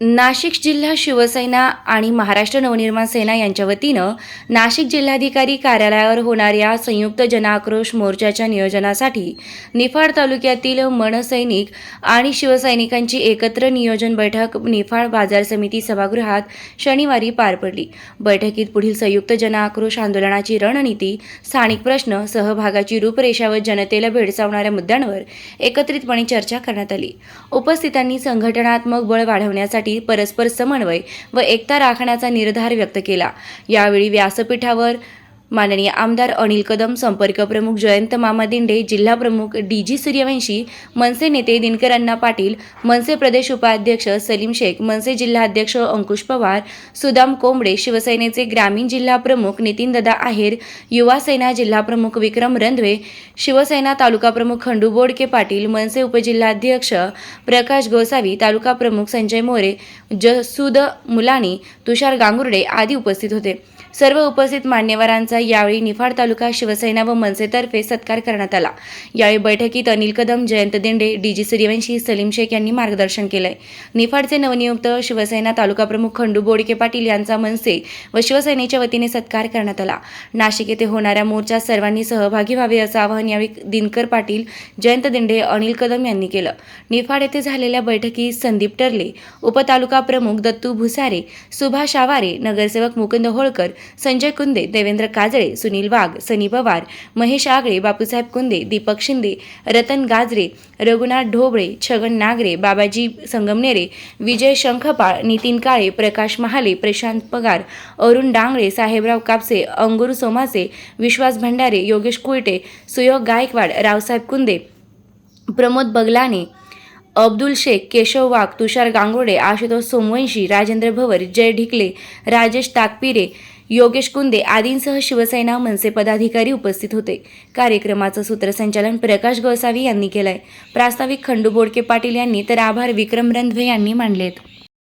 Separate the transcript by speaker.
Speaker 1: नाशिक जिल्हा शिवसेना आणि महाराष्ट्र नवनिर्माण सेना यांच्या वतीनं नाशिक जिल्हाधिकारी कार्यालयावर होणाऱ्या संयुक्त जनाक्रोश मोर्चाच्या नियोजनासाठी निफाड तालुक्यातील मनसैनिक आणि शिवसैनिकांची एकत्र नियोजन बैठक निफाड बाजार समिती सभागृहात शनिवारी पार पडली. बैठकीत पुढील संयुक्त जनाक्रोश आंदोलनाची रणनीती स्थानिक प्रश्न सहभागाची रूपरेषा व जनतेला भेडसावणाऱ्या मुद्द्यांवर एकत्रितपणे चर्चा करण्यात आली. उपस्थितांनी संघटनात्मक बळ वाढवण्यासाठी परस्पर समन्वय व एकता राखण्याचा निर्धार व्यक्त केला. यावेळी व्यासपीठावर माननीय आमदार अनिल कदम संपर्क प्रमुख जयंत मामा दिंडे जिल्हा प्रमुख डी जी सूर्यवंशी मनसे नेते दिनकर अण्णा पाटील मनसे प्रदेश उपाध्यक्ष सलीम शेख मनसे जिल्हाध्यक्ष अंकुश पवार सुदाम कोंबडे शिवसेनेचे ग्रामीण जिल्हा प्रमुख नितीन ददा आहेर युवा सेना जिल्हा प्रमुख विक्रम रंधवे शिवसेना तालुका प्रमुख खंडू बोडके पाटील मनसे उपजिल्हाध्यक्ष प्रकाश गोसावी तालुका प्रमुख संजय मोरे जसूद मुलानी तुषार गांगुर्डे आदी उपस्थित होते. सर्व उपस्थित मान्यवरांचा यावेळी निफाड तालुका शिवसेना व मनसेतर्फे सत्कार करण्यात आला. यावेळी बैठकीत अनिल कदम जयंत दिंडे डी जी सूर्यवंशी सलीम शेख यांनी मार्गदर्शन केलंय. निफाडचे नवनियुक्त शिवसेना तालुका प्रमुख खंडू बोडके पाटील यांचा मनसे व शिवसेनेच्या वतीने सत्कार करण्यात आला. नाशिक येथे होणाऱ्या मोर्चात सर्वांनी सहभागी व्हावे असं आवाहन यावेळी दिनकर पाटील जयंत दिंडे अनिल कदम यांनी केलं. निफाड येथे झालेल्या बैठकीत संदीप टर्ले उपतालुका प्रमुख दत्तू भुसारे सुभाष आवारे नगरसेवक मुकुंद होळकर संजय कुंदे देवेंद्र काजळे सुनील वाघ सनी पवार महेश आगळे बापूसाहेब कुंदे दीपक शिंदे रतन गाजरे रघुनाथ ढोबळे छगन नागरे बाबाजी संगमनेरे विजय शंखपाळ नितीन काळे प्रकाश महाले प्रशांत पगार अरुण डांगळे साहेबराव कापसे अंगुर सोमासे विश्वास भंडारे योगेश कुलटे सुयोग गायकवाड रावसाहेब कुंदे प्रमोद बगलाने अब्दुल शेख केशव वाघ तुषार गांगोडे आशुतोष सोमवंशी राजेंद्र भवर जय ढिकले राजेश ताकपिरे योगेश कुंदे आदींसह शिवसेना मनसे पदाधिकारी उपस्थित होते. कार्यक्रमाचं सूत्रसंचालन प्रकाश गोसावी यांनी केलंय. प्रास्ताविक खंडू बोडके पाटील यांनी तर आभार विक्रम रंधवे यांनी मानलेत